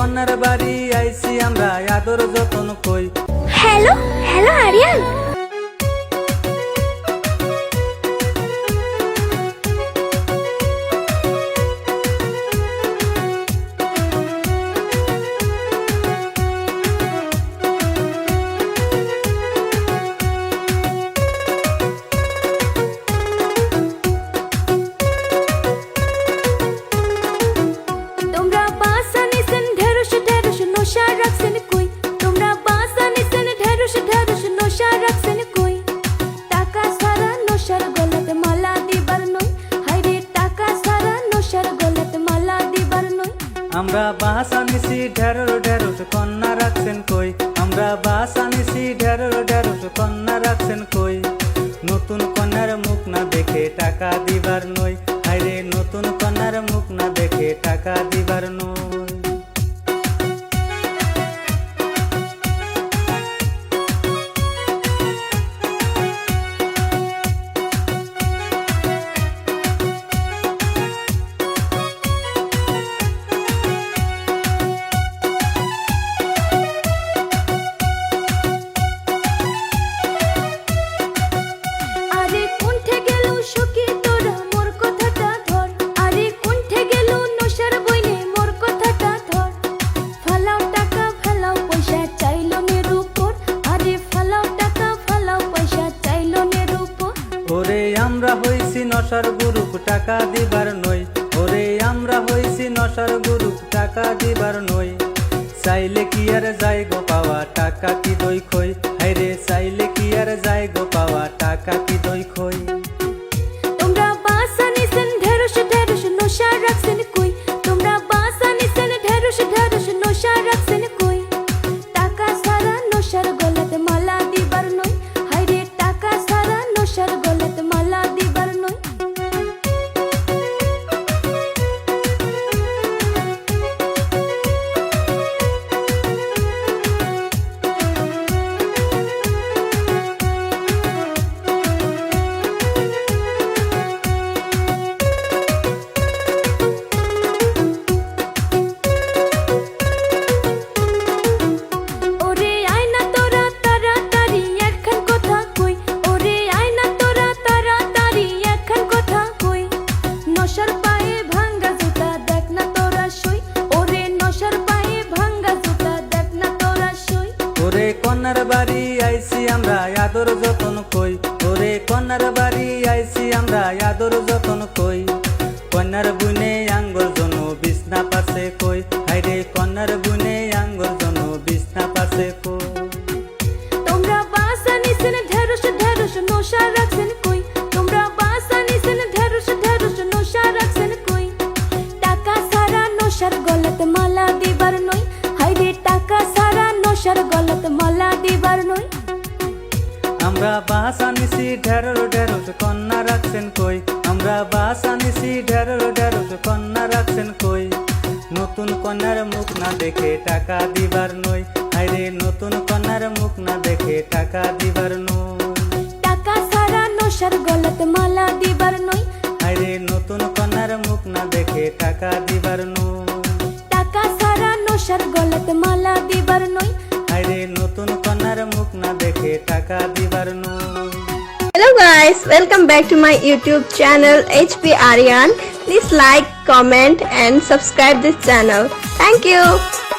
কন্যার বাড়ি আইছি আমরা আদর যতন কই? হ্যালো হ্যালো আরিয়ান রাখছেন কই? টাকা সারা দিবার নই। নতুন কন্যার মুখ না দেখে টাকা দিবার নই। হাইরে, নতুন কন্যার মুখ না দেখে টাকা দিবার নই। নশার গুরুপ টাকা দিবার নই। ওরে আমরা হইছি নশার গুরুপ টাকা দিবার নই। চাইলে কি আর যাই গো পাওয়া? টাকা কি দই খই হাইরে, চাইলে কি আর যাই গো আমরা আদর যতন কই। ওরে কন্যার বাড়ি আইছি আমরা আদর যতন কই। কন্যার বুনে আঙ্গর জন বিছনা পাশে কই। হাইরে কন্যার বুনে আঙ্গর জন বিছনা পাশে কই। তোমরা বাসা নিছেন ঢেরস ঢেরস নশা রাখছেন কই। তোমরা বাসা নিছেন ঢেরস ঢেরস নশা রাখছেন কই। টাকা সারা নশার গলাতে আমরা বাস আনিছি ঢেরর ঢেরস কন্যা রাখছেন কই? আমরা বাস আনিছি ঢেরর ঢেরস কন্যা রাখছেন কই? নতুন কন্যার মুখ না দেখে টাকা দিবার নই। হাইরে নতুন কন্যার মুখ না দেখে টাকা দিবার নই। টাকা সারা নশার গলাতে মালা দিবার নই। হাইরে নতুন কন্যার মুখ না দেখে টাকা দিবার নই। টাকা সারা নশার গলাতে মালা welcome back to my YouTube channel HP Aryan. Please like, comment and subscribe this channel. Thank you.